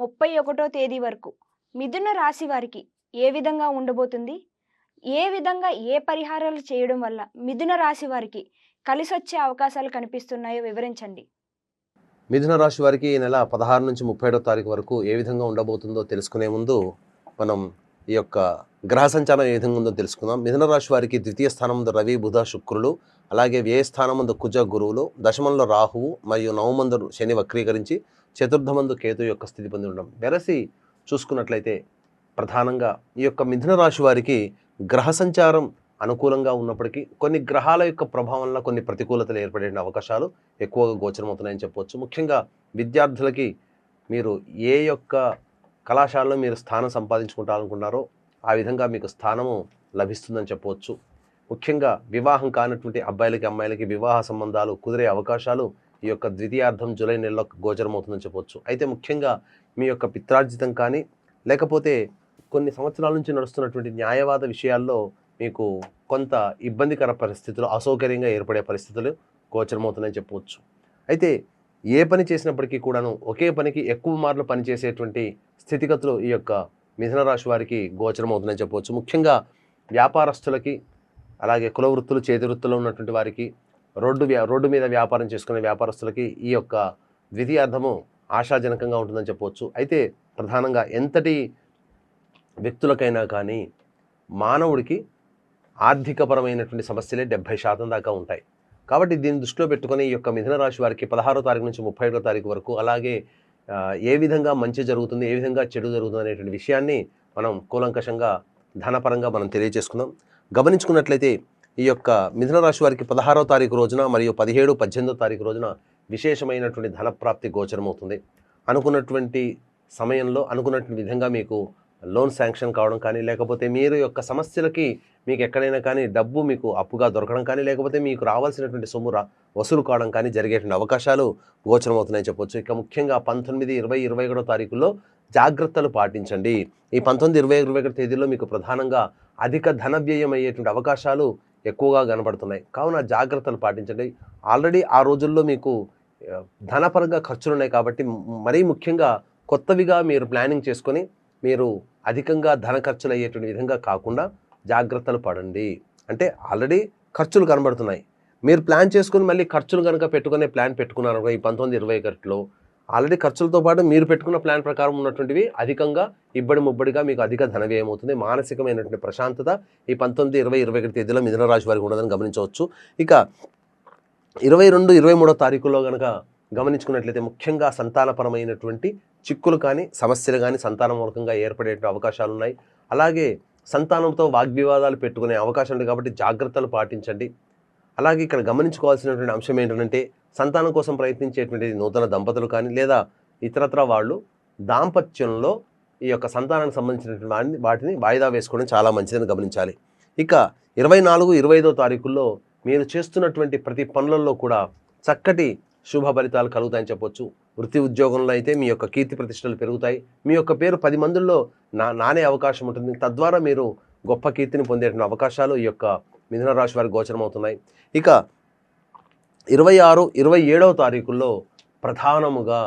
ముప్పై ఒకటో తేదీ వరకు మిథున రాశి వారికి ఏ విధంగా ఉండబోతుంది? ఏ విధంగా ఏ పరిహారాలు చేయడం వల్ల మిథున రాశి వారికి కలిసొచ్చే అవకాశాలు కనిపిస్తున్నాయో వివరించండి. మిథున రాశి వారికి ఈ నెల పదహారు నుంచి ముప్పై ఏడో తారీఖు వరకు ఏ విధంగా ఉండబోతుందో తెలుసుకునే ముందు మనం ఈ యొక్క గ్రహ సంచారం ఏ విధంగా ఉందో తెలుసుకుందాం. మిథున రాశి వారికి ద్వితీయ స్థానం ముందు రవి బుధ శుక్రులు అలాగే వ్యయ స్థానం ముందు కుజ గురువులు దశమంలో రాహువు మరియు నవమందు శని వక్రీకరించి చతుర్థమందు కేతు యొక్క స్థితి పొంది ఉండడం. వెరసి చూసుకున్నట్లయితే ప్రధానంగా ఈ యొక్క మిథున రాశి వారికి గ్రహ సంచారం అనుకూలంగా ఉన్నప్పటికీ కొన్ని గ్రహాల యొక్క ప్రభావం వల్ల కొన్ని ప్రతికూలతలు ఏర్పడే అవకాశాలు ఎక్కువగా గోచరమవుతున్నాయని చెప్పవచ్చు. ముఖ్యంగా విద్యార్థులకి మీరు ఏ యొక్క కళాశాలలో మీరు స్థానం సంపాదించుకుంటారనుకున్నారో ఆ విధంగా మీకు స్థానము లభిస్తుందని చెప్పవచ్చు. ముఖ్యంగా వివాహం కానటువంటి అబ్బాయిలకి అమ్మాయిలకి వివాహ సంబంధాలు కుదిరే అవకాశాలు ఈ యొక్క ద్వితీయార్థం జూలై నెలలో గోచరమవుతుందని చెప్పవచ్చు అయితే ముఖ్యంగా మీ యొక్క పిత్రార్జితం కానీ లేకపోతే కొన్ని సంవత్సరాల నుంచి నడుస్తున్నటువంటి న్యాయవాద విషయాల్లో మీకు కొంత ఇబ్బందికర పరిస్థితులు అసౌకర్యంగా ఏర్పడే పరిస్థితులు గోచరమవుతున్నాయని చెప్పవచ్చు అయితే ఏ పని చేసినప్పటికీ కూడాను ఒకే పనికి ఎక్కువ మార్లు పనిచేసేటువంటి స్థితిగతులు ఈ యొక్క మిథున రాశి వారికి గోచరమవుతుందని చెప్పవచ్చు ముఖ్యంగా వ్యాపారస్తులకి అలాగే కుల వృత్తులు చేతి వృత్తులు ఉన్నటువంటి వారికి రోడ్డు వ్యా రోడ్డు మీద వ్యాపారం చేసుకునే వ్యాపారస్తులకి ఈ యొక్క ద్వితీయార్థము ఆశాజనకంగా ఉంటుందని చెప్పవచ్చు. అయితే ప్రధానంగా ఎంతటి వ్యక్తులకైనా కానీ మానవుడికి ఆర్థికపరమైనటువంటి సమస్యలే డెబ్భై శాతం దాకా ఉంటాయి. కాబట్టి దీన్ని దృష్టిలో పెట్టుకొని ఈ యొక్క మిథున రాశి వారికి పదహారో తారీఖు నుంచి ముప్పై ఏడో తారీఖు వరకు అలాగే ఏ విధంగా మంచి జరుగుతుంది ఏ విధంగా చెడు జరుగుతుంది అనేటువంటి విషయాన్ని మనం కూలంకషంగా ధనపరంగా మనం తెలియజేసుకుందాం. గమనించుకున్నట్లయితే ఈ యొక్క మిథున రాశి వారికి పదహారో తారీఖు రోజున మరియు పదిహేడు పద్దెనిమిదో తారీఖు రోజున విశేషమైనటువంటి ధనప్రాప్తి గోచరమవుతుంది అనుకున్నటువంటి సమయంలో అనుకున్నటువంటి విధంగా మీకు లోన్ శాంక్షన్ కావడం కానీ లేకపోతే మీరు యొక్క సమస్యలకి మీకు ఎక్కడైనా కానీ డబ్బు మీకు అప్పుగా దొరకడం కానీ లేకపోతే మీకు రావాల్సినటువంటి సొమ్ము రా వసూలు కావడం కానీ జరిగేటువంటి అవకాశాలు గోచరమవుతున్నాయని చెప్పొచ్చు. ఇక ముఖ్యంగా పంతొమ్మిది ఇరవై ఇరవై ఒకటో తారీఖుల్లో జాగ్రత్తలు పాటించండి. ఈ పంతొమ్మిది ఇరవై ఇరవై ఒకటి తేదీలో మీకు ప్రధానంగా అధిక ధన వ్యయం అయ్యేటువంటి అవకాశాలు ఎక్కువగా కనబడుతున్నాయి. కావున జాగ్రత్తలు పాటించండి. ఆల్రెడీ ఆ రోజుల్లో మీకు ధనపరంగా ఖర్చులు ఉన్నాయి కాబట్టి మరీ ముఖ్యంగా కొత్తవిగా మీరు ప్లానింగ్ చేసుకొని మీరు అధికంగా ధన ఖర్చులు అయ్యేటువంటి విధంగా కాకుండా జాగ్రత్తలు పడండి. అంటే ఆల్రెడీ ఖర్చులు కనబడుతున్నాయి. మీరు ప్లాన్ చేసుకుని మళ్ళీ ఖర్చులు కనుక పెట్టుకునే ప్లాన్ పెట్టుకున్నారు ఈ పంతొమ్మిది ఇరవై ఒకటిలో ఆల్రెడీ ఖర్చులతో పాటు మీరు పెట్టుకున్న ప్లాన్ ప్రకారం ఉన్నటువంటివి అధికంగా ఇబ్బడి ముబ్బడిగా మీకు అధిక ధన వ్యయం అవుతుంది. మానసికమైనటువంటి ప్రశాంతత ఈ పంతొమ్మిది ఇరవై ఇరవై ఒకటి తేదీలో మిథున రాశి వారికి ఉండదని గమనించవచ్చు. ఇక ఇరవై రెండు ఇరవై మూడో తారీఖుల్లో కనుక గమనించుకున్నట్లయితే ముఖ్యంగా సంతానపరమైనటువంటి చిక్కులు కానీ సమస్యలు కానీ సంతాన మూలకంగా ఏర్పడే అవకాశాలు ఉన్నాయి. అలాగే సంతానంతో వాగ్వివాదాలు పెట్టుకునే అవకాశం ఉంది కాబట్టి జాగ్రత్తలు పాటించండి. అలాగే ఇక్కడ గమనించుకోవాల్సినటువంటి అంశం ఏంటంటే సంతానం కోసం ప్రయత్నించేటువంటి నూతన దంపతులు కానీ లేదా ఇతరత్ర వాళ్ళు దాంపత్యంలో ఈ యొక్క సంతానానికి సంబంధించినటువంటి వాటిని వాటిని వాయిదా వేసుకోవడం చాలా మంచిదని గమనించాలి. ఇక ఇరవై నాలుగు ఇరవై ఐదో తారీఖుల్లో మీరు చేస్తున్నటువంటి ప్రతి పనులలో కూడా చక్కటి శుభ ఫలితాలు కలుగుతాయని చెప్పొచ్చు. వృత్తి ఉద్యోగంలో అయితే మీ యొక్క కీర్తి ప్రతిష్టలు పెరుగుతాయి. మీ యొక్క పేరు పది మందుల్లో నా నానే అవకాశం ఉంటుంది. తద్వారా మీరు గొప్ప కీర్తిని పొందేటువంటి అవకాశాలు ఈ యొక్క మిథున రాశి వారికి గోచరం అవుతున్నాయి ఇక ఇరవై ఆరు ఇరవై ఏడవ తారీఖుల్లో ప్రధానముగా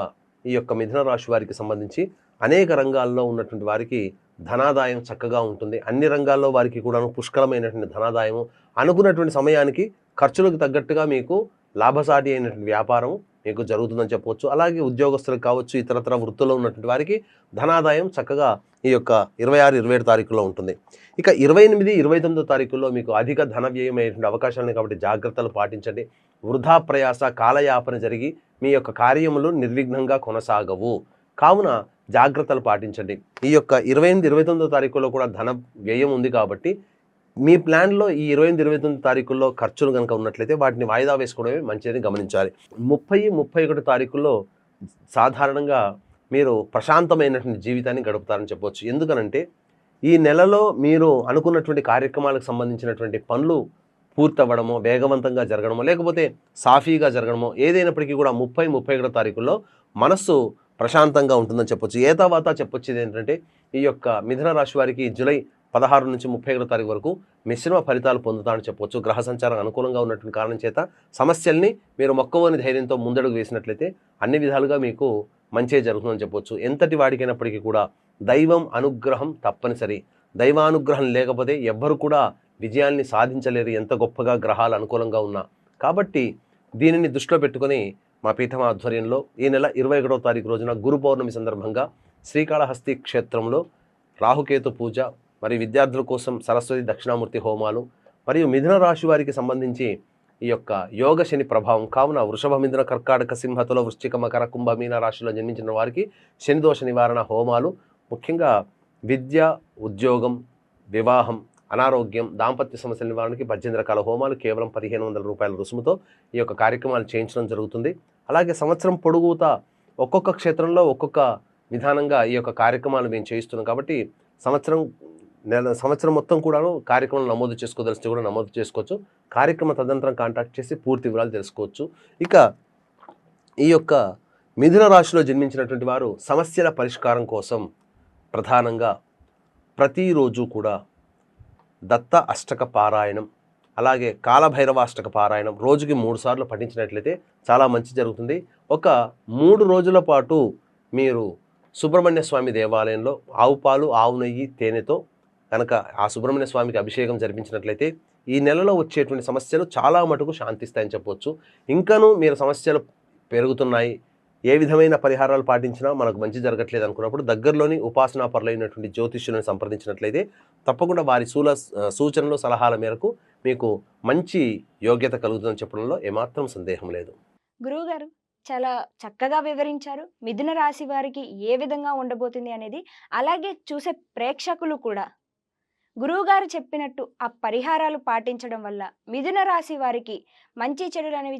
ఈ యొక్క మిథున రాశి వారికి సంబంధించి అనేక రంగాల్లో ఉన్నటువంటి వారికి ధనాదాయం చక్కగా ఉంటుంది. అన్ని రంగాల్లో వారికి కూడా పుష్కలమైనటువంటి ధనాదాయము. అనుకున్నటువంటి సమయానికి ఖర్చులకు తగ్గట్టుగా మీకు లాభసాటి అయినటువంటి వ్యాపారం మీకు జరుగుతుందని చెప్పవచ్చు. అలాగే ఉద్యోగస్తులకు కావచ్చు ఇతరతర వృత్తుల్లో ఉన్నటువంటి వారికి ధనాదాయం చక్కగా ఈ యొక్క ఇరవై ఆరు ఇరవై ఏడు తారీఖులో ఉంటుంది. ఇక ఇరవై ఎనిమిది ఇరవై తొమ్మిదో తారీఖుల్లో మీకు అధిక ధన వ్యయం అయ్యేటువంటి అవకాశాలు కాబట్టి జాగ్రత్తలు పాటించండి. వృధా ప్రయాస కాలయాపన జరిగి మీ యొక్క కార్యములు నిర్విఘ్నంగా కొనసాగవు. కావున జాగ్రత్తలు పాటించండి. ఈ యొక్క ఇరవై ఎనిమిది ఇరవై తొమ్మిదో తారీఖులో కూడా ధన వ్యయం ఉంది కాబట్టి మీ ప్లాన్లో ఈ ఇరవై ఎనిమిది ఇరవై తొమ్మిది తారీఖుల్లో ఖర్చులు కనుక ఉన్నట్లయితే వాటిని వాయిదా వేసుకోవడమే మంచిదని గమనించాలి. ముప్పై ముప్పై ఒకటి తారీఖుల్లో సాధారణంగా మీరు ప్రశాంతమైనటువంటి జీవితాన్ని గడుపుతారని చెప్పవచ్చు ఎందుకనంటే ఈ నెలలో మీరు అనుకున్నటువంటి కార్యక్రమాలకు సంబంధించినటువంటి పనులు పూర్తవ్వడమో వేగవంతంగా జరగడమో లేకపోతే సాఫీగా జరగడమో ఏదైనప్పటికీ కూడా ముప్పై ముప్పై ఒకటో తారీఖుల్లో మనస్సు ప్రశాంతంగా ఉంటుందని చెప్పొచ్చు. ఏ తర్వాత చెప్పొచ్చేది ఏంటంటే ఈ యొక్క మిథున రాశి వారికి జూలై పదహారు నుంచి ముప్పై ఒకటో తారీఖు వరకు మిశ్రమ ఫలితాలు పొందుతానని చెప్పొచ్చు. గ్రహ సంచారం అనుకూలంగా ఉన్నటువంటి కారణం చేత సమస్యల్ని మీరు మొక్కవని ధైర్యంతో ముందడుగు వేసినట్లయితే అన్ని విధాలుగా మీకు మంచే జరుగుతుందని చెప్పొచ్చు. ఎంతటి వాడికైనప్పటికీ కూడా దైవం అనుగ్రహం తప్పనిసరి. దైవానుగ్రహం లేకపోతే ఎవ్వరు కూడా విజయాన్ని సాధించలేరు. ఎంత గొప్పగా గ్రహాలు అనుకూలంగా ఉన్నా. కాబట్టి దీనిని దృష్టిలో పెట్టుకొని మా పీఠం ఆధ్వర్యంలో ఈ నెల ఇరవై ఒకటో తారీఖు రోజున గురు పౌర్ణమి సందర్భంగా శ్రీకాళహస్తి క్షేత్రంలో రాహుకేతు పూజ మరి విద్యార్థుల కోసం సరస్వతి దక్షిణామూర్తి హోమాలు మరియు మిథున రాశి వారికి సంబంధించి ఈ యొక్క యోగ శని ప్రభావం కావున వృషభ మిథున కర్కాటక సింహతుల వృశ్చిక మకర కుంభ మీన రాశిలో జన్మించిన వారికి శని దోష నివారణ హోమాలు ముఖ్యంగా విద్య ఉద్యోగం వివాహం అనారోగ్యం దాంపత్య సమస్యల నివారణకి పద్దెనిమిది రకాల హోమాలు కేవలం పదిహేను వందల రూపాయల రుసుముతో ఈ యొక్క కార్యక్రమాలు చేయించడం జరుగుతుంది. అలాగే సంవత్సరం పొడుగుతా ఒక్కొక్క క్షేత్రంలో ఒక్కొక్క విధానంగా ఈ యొక్క కార్యక్రమాలు మేము చేయిస్తున్నాం కాబట్టి సంవత్సరం నెల సంవత్సరం మొత్తం కూడాను కార్యక్రమం నమోదు చేసుకోదలిస్తే కూడా నమోదు చేసుకోవచ్చు. కార్యక్రమ తదనంతరం కాంటాక్ట్ చేసి పూర్తి వివరాలు తెలుసుకోవచ్చు. ఇక ఈ యొక్క మిథున రాశిలో జన్మించినటువంటి వారు సమస్యల పరిష్కారం కోసం ప్రధానంగా ప్రతిరోజు కూడా దత్త అష్టక పారాయణం అలాగే కాలభైరవ అష్టక పారాయణం రోజుకి మూడు సార్లు పఠించినట్లయితే చాలా మంచి జరుగుతుంది. ఒక మూడు రోజుల పాటు మీరు సుబ్రహ్మణ్య స్వామి దేవాలయంలో ఆవు పాలు ఆవు నెయ్యి తేనెతో కనుక ఆ సుబ్రహ్మణ్య స్వామికి అభిషేకం జరిపించినట్లయితే ఈ నెలలో వచ్చేటువంటి సమస్యలు చాలా మటుకు శాంతిస్తాయని చెప్పవచ్చు ఇంకాను మీరు సమస్యలు పెరుగుతున్నాయి. ఏ విధమైన పరిహారాలు పాటించినా మనకు మంచి జరగట్లేదు అనుకున్నప్పుడు దగ్గరలోని ఉపాసనా పరులైనటువంటి జ్యోతిష్యులను సంప్రదించినట్లయితే తప్పకుండా వారి సూల సూచనలు సలహాల మేరకు మీకు మంచి యోగ్యత కలుగుతుందని చెప్పడంలో ఏమాత్రం సందేహం లేదు. గురువుగారు చాలా చక్కగా వివరించారు. మిథున రాశి వారికి ఏ విధంగా ఉండబోతుంది అనేది అలాగే చూసే ప్రేక్షకులు కూడా గురువుగారు చెప్పినట్టు ఆ పరిహారాలు పాటించడం వల్ల మిథున రాశి వారికి మంచి చెడులు అనేవి